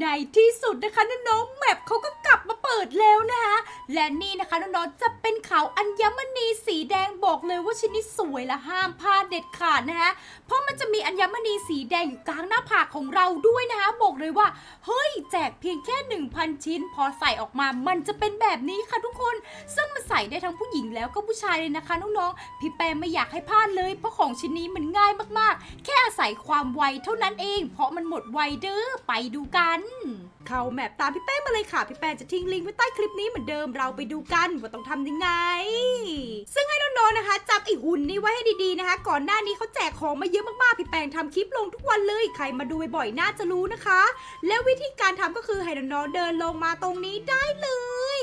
ในที่สุดนะคะน้องแมปเขาก็กลับมาเปิดแล้วนะคะ และนี่นะคะน้องๆจะเป็นเขาอัญมณีสีแดงบอกเลยว่าชิ้นนี้สวยและห้ามพลาดเด็ดขาดนะคะเพราะมันจะมีอัญมณีสีแดงอยู่กลางหน้าผากของเราด้วยนะคะบอกเลยว่าเฮ้ยแจกเพียงแค่ 1,000 ชิ้น พอใส่ออกมามันจะเป็นแบบนี้ค่ะทุกคน ซึ่งมันใส่ได้ทั้งผู้หญิงแล้วก็ผู้ชายเลยนะคะน้องๆพี่แปมไม่อยากให้พลาดเลย เพราะของชิ้นนี้มันง่ายมากๆ แค่อาศัยความไวเท่านั้นเอง เพราะมันหมดไวเด้อไปดูกัน เข้าแมปตามพี่แป้งมาเลยค่ะพี่แป้งจะทิ้งลิงก์ไว้ใต้คลิปนี้เหมือนเดิมเราไปดูกันว่าต้องทำยังไง ซึ่งให้น้องๆนะคะจับไอหุ่นนี้ไว้ให้ดีๆนะคะ ก่อนหน้านี้เขาแจกของมาเยอะมากๆพี่แปงทำคลิปลงทุกวันเลย ใครมาดูบ่อยๆน่าจะรู้นะคะ แล้ววิธีการทำก็คือให้น้องๆเดินลงมาตรงนี้ได้เลย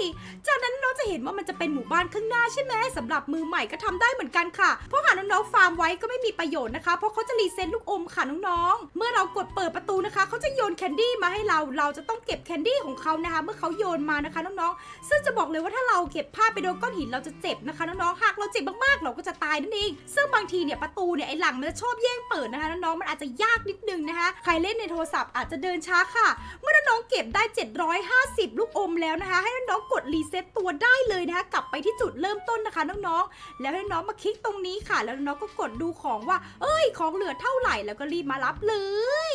จะเห็นว่ามันจะเป็นหมู่บ้านข้างหน้าใช่ไหมสำหรับมือใหม่ก็ทำได้เหมือนกันค่ะ เพราะหากน้องๆฟาร์มไว้ก็ไม่มีประโยชน์นะคะ เพราะเขาจะรีเซ็ตลูกอมค่ะน้องๆ เมื่อเรากดเปิดประตูนะคะเขาจะโยนแคนดี้มาให้เรา เราจะต้องเก็บแคนดี้ของเขานะคะ เมื่อเขาโยนมานะคะน้องๆ ซึ่งจะบอกเลยว่าถ้าเราเก็บผ้าไปโดนก้อนหินเราจะเจ็บนะคะน้องๆ หากเราเจ็บมากๆเราก็จะตายนั่นเอง ซึ่งบางทีเนี่ยประตูเนี่ยไอ้หลังมันจะชอบแย่งเปิดนะคะน้องๆ มันอาจจะยากนิดนึงนะคะ ใครเล่นในโทรศัพท์อาจจะเดินช้าค่ะ เมื่อน้องๆเก็บได้ 750 ลูกอมแล้วนะคะ ให้น้องๆกดรีเซ็ตตัวได้ได้เลยนะคะกลับไปที่จุดเริ่มต้นนะคะน้องๆ แล้วให้น้องมาคลิกตรงนี้ค่ะ แล้วน้องก็กดดูของว่า เอ้ย ของเหลือเท่าไหร่แล้วก็รีบมารับเลย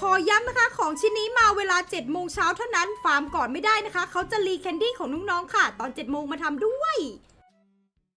ขอย้ำนะคะของชิ้นนี้มาเวลา7โมงเช้าเท่านั้นฟาร์มก่อนไม่ได้นะคะเขาจะรีแคนดี้ของน้องๆค่ะ ตอน7โมงมาทำด้วย